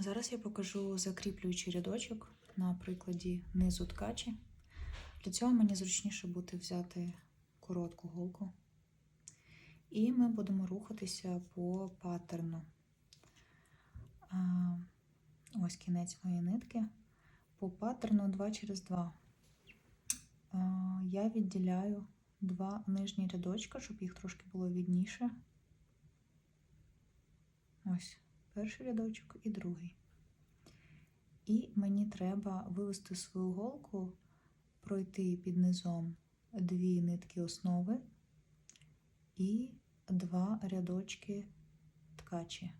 Зараз я покажу закріплюючий рядочок на прикладі низу ткачі. Для цього мені зручніше буде взяти коротку голку. І ми будемо рухатися по паттерну. Ось кінець моєї нитки. По паттерну 2 через 2. Я відділяю два нижні рядочка, щоб їх трошки було відніше. Ось перший рядочок і другий. І мені треба вивести свою голку, пройти під низом дві нитки основи і два рядочки ткачі.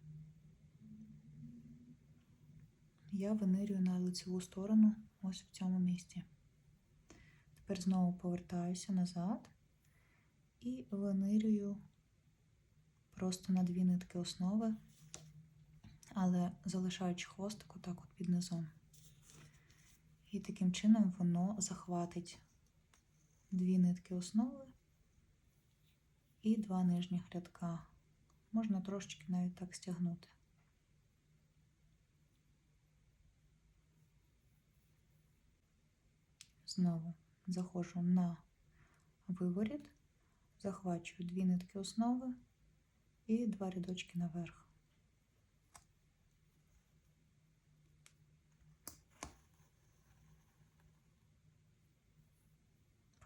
Я винирюю на лицеву сторону ось в цьому місці. Тепер знову повертаюся назад і винирюю просто на дві нитки основи, але залишаючи хвостик отак от під низом. І таким чином воно захватить дві нитки основи і два нижніх рядка. Можна трошечки навіть так стягнути. Знову заходжу на виворіт, захвачую дві нитки основи і два рядочки наверх.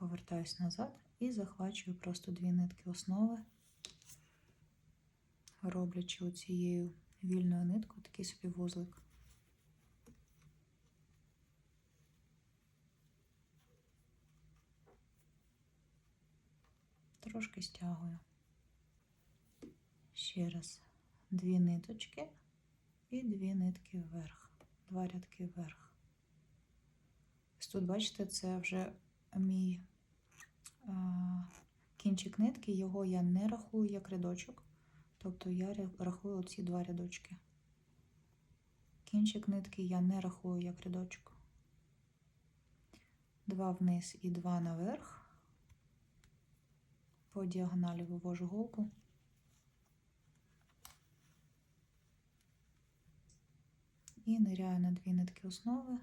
Повертаюсь назад і захвачую просто дві нитки основи, роблячи оцією вільною ниткою такий собі вузлик. Трошки стягую. Ще раз дві ниточки і дві нитки вверх, два рядки вверх. Ось тут, бачите, це вже мій кінчик нитки, його я не рахую як рядочок, тобто я рахую оці два рядочки. Кінчик нитки я не рахую як рядочок. Два вниз і два наверх. По діагоналі вивожу голку. І ниряю на дві нитки основи,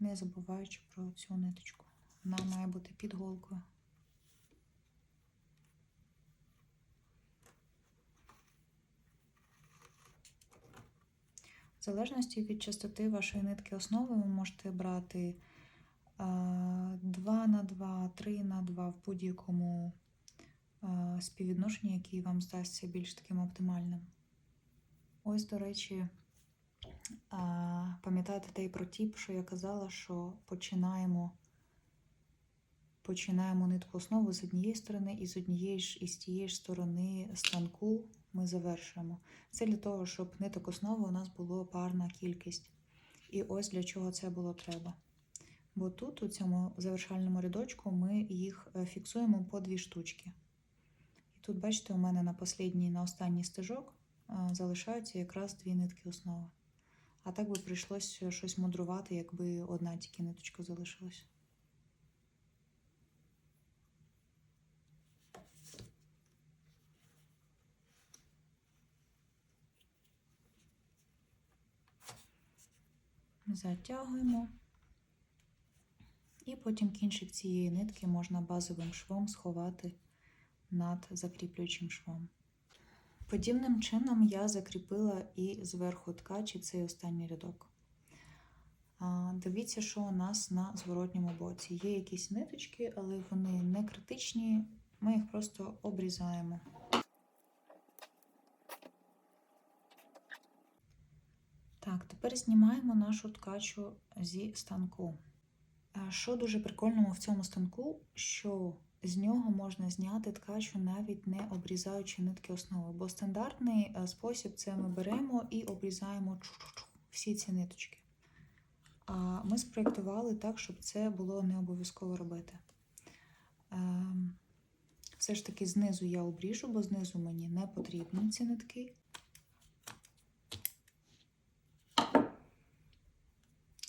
не забуваючи про цю ниточку. Вона має бути під голкою. В залежності від частоти вашої нитки основи ви можете брати 2 на 2, 3 на 2 в будь-якому співвідношенні, який вам здасться більш таким оптимальним. Ось, до речі, а, пам'ятаєте той про тіп, що я казала, що починаємо, починаємо нитку основи з однієї сторони і з однієї ж і з тієї ж сторони станку ми завершуємо. Це для того, щоб ниток основи у нас було парна кількість. І ось для чого це було треба. Бо тут, у цьому завершальному рядочку, ми їх е, фіксуємо по дві штучки. І тут, бачите, у мене на послідній, на останній стежок залишаються якраз дві нитки основи. А так би прийшлося щось мудрувати, якби одна тільки ниточка залишилась. Затягуємо. І потім кінчик цієї нитки можна базовим швом сховати над закріплюючим швом. Подібним чином я закріпила і зверху ткачі цей останній рядок. Дивіться, що у нас на зворотньому боці. Є якісь ниточки, але вони не критичні, ми їх просто обрізаємо. Так, тепер знімаємо нашу ткачу зі станку. Що дуже прикольного в цьому станку, що з нього можна зняти ткачу, навіть не обрізаючи нитки основи. Бо стандартний е, спосіб це ми беремо і обрізаємо всі ці ниточки. А ми спроєктували так, щоб це було не обов'язково робити. Ем, Все ж таки знизу я обріжу, бо знизу мені не потрібні ці нитки.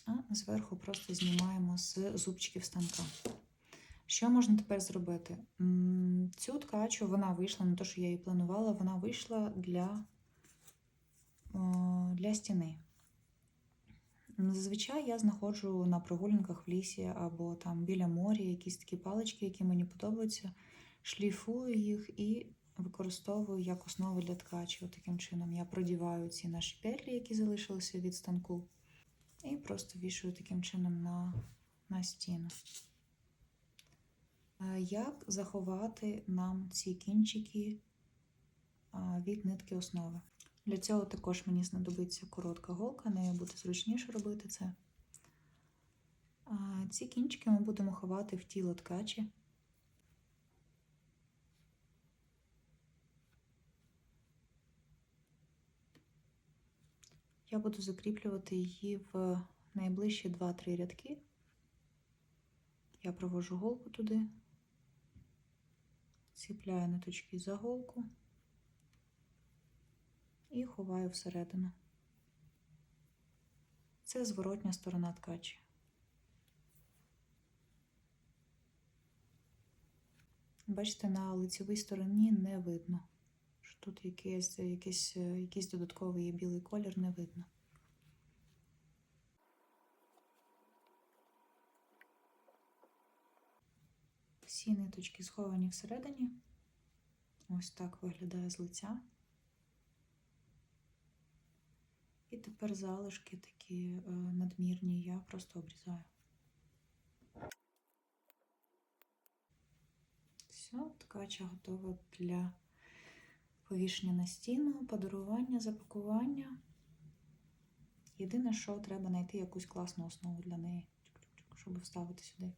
А зверху просто знімаємо з зубчиків станка. Що можна тепер зробити? Цю ткачу вона вийшла, не те, що я її планувала, вона вийшла для для стіни. Зазвичай я знаходжу на прогулянках в лісі або там біля моря якісь такі палички, які мені подобаються, шліфую їх і використовую як основу для ткачі. Таким чином я продіваю ці наші петлі, які залишилися від станку, і просто вішаю таким чином на, на стіну. Як заховати нам ці кінчики від нитки основи? Для цього також мені знадобиться коротка голка, нею буде зручніше робити це. Ці кінчики ми будемо ховати в тіло ткачі. Я буду закріплювати її в найближчі 2-3 рядки. Я провожу голку туди, ціпляю ниточки за голку і ховаю всередину. Це зворотня сторона ткачі. Бачите, на лицевій стороні не видно, тут якийсь, якийсь, якийсь додатковий білий колір не видно. Всі ниточки сховані всередині. Ось так виглядає з лиця. І тепер залишки такі е, надмірні я просто обрізаю. Все, ткача готова для повішення на стіну, подарування, запакування. Єдине, що треба знайти якусь класну основу для неї, щоб вставити сюди.